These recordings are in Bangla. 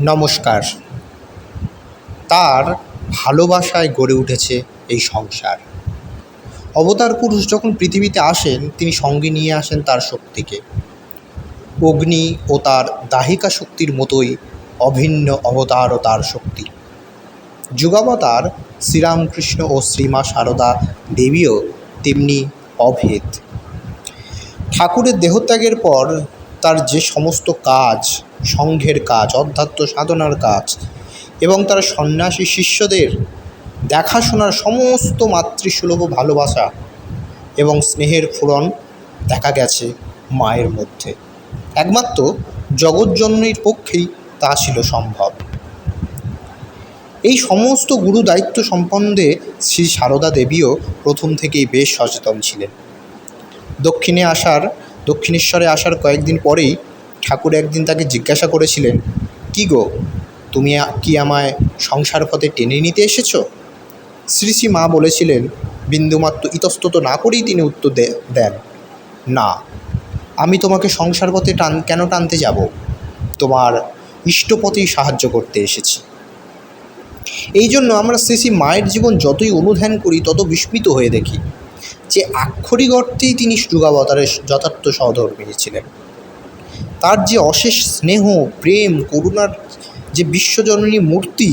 নমস্কার। তার ভালোবাসায় গড়ে উঠেছে এই সংসার। অবতার পুরুষ যখন পৃথিবীতে আসেন, তিনি সঙ্গে নিয়ে আসেন তার শক্তিকে। অগ্নি ও তার দাহিকা শক্তির মতোই অভিন্ন অবতার ও তার শক্তি। যুগাবতার শ্রীরামকৃষ্ণ ও শ্রীমা সারদা দেবীও তেমনি অভেদ। ঠাকুরের দেহত্যাগের পর তার যে সমস্ত কাজ, সংঘের কাজ, অধ্যাত্ম সাধনার কাজ এবং তার সন্ন্যাসী শিষ্যদের দেখাশোনার সমস্ত মাতৃসুলভ ভালোবাসা এবং স্নেহের ফুরন দেখা গেছে মায়ের মধ্যে। একমাত্র জগৎজননীর পক্ষেই তা ছিল সম্ভব। এই সমস্ত গুরু দায়িত্ব সম্বন্ধে শ্রী সারদা দেবীও প্রথম থেকেই বেশ সচেতন ছিলেন। দক্ষিণে আসার দক্ষিণেশ্বরে আসার কয়েকদিন পরেই ঠাকুর একদিন তাকে জিজ্ঞাসা করেছিলেন, কি গো, তুমি কি আমায় সংসার পথে টেনে নিতে এসেছ? শ্রী শ্রী মা বলেছিলেন, বিন্দুমাত্র ইতস্তত না করেই তিনি উত্তর দেন। না, আমি তোমাকে সংসার পথে টান, কেন টানতে যাব? তোমার ইষ্টপথেই সাহায্য করতে এসেছি। এই জন্য আমরা শ্রী শ্রী মায়ের জীবন যতই অনুধ্যান করি, তত বিস্মিত হয়ে দেখি। যে আক্ষরিক অর্থেই তিনি যুগাবতারের যথার্থ সহধর্মিনী ছিলেন তার যে অশেষ স্নেহ, প্রেম, করুণার যে বিশ্বজননী মূর্তি,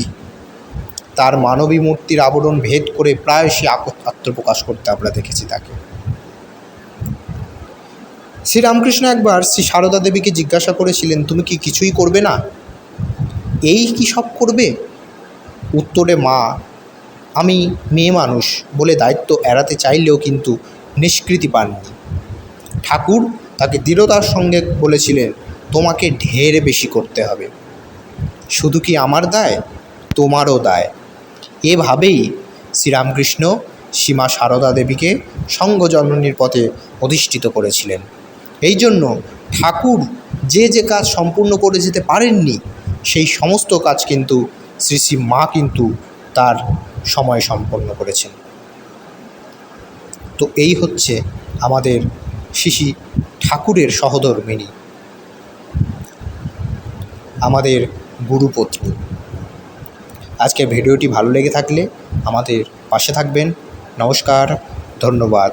তার মানবী মূর্তির আবরণ ভেদ করে প্রায় সে আত্মপ্রকাশ করতে আমরা দেখেছি তাকে। শ্রীরামকৃষ্ণ একবার শ্রী সারদা দেবীকে জিজ্ঞাসা করেছিলেন, তুমি কি কিছুই করবে না? এই কি সব করবে? উত্তরে মা আমি মেয়ে মানুষ বলে দায়িত্ব এড়াতে চাইলেও কিন্তু নিষ্কৃতি পাননি। ঠাকুর তাকে দৃঢ়তার সঙ্গে বলেছিলেন, তোমাকে ঢের বেশি করতে হবে। শুধু কি আমার দায়? তোমারও দায়। এভাবেই শ্রীরামকৃষ্ণ সীমা সারদা দেবীকে সঙ্গজননীর পথে অধিষ্ঠিত করেছিলেন। এই জন্য ঠাকুর যে যে কাজ সম্পূর্ণ করে যেতে পারেননি, সেই সমস্ত কাজ কিন্তু শ্রী শ্রী মা কিন্তু তার সময় সম্পন্ন করেছেন। তো এই হচ্ছে আমাদের শিশি ঠাকুরের সহধর্মিনী আমাদের গুরুপত্নী। আজকের ভিডিওটি ভালো লেগে থাকলে আমাদের পাশে থাকবেন। নমস্কার, ধন্যবাদ।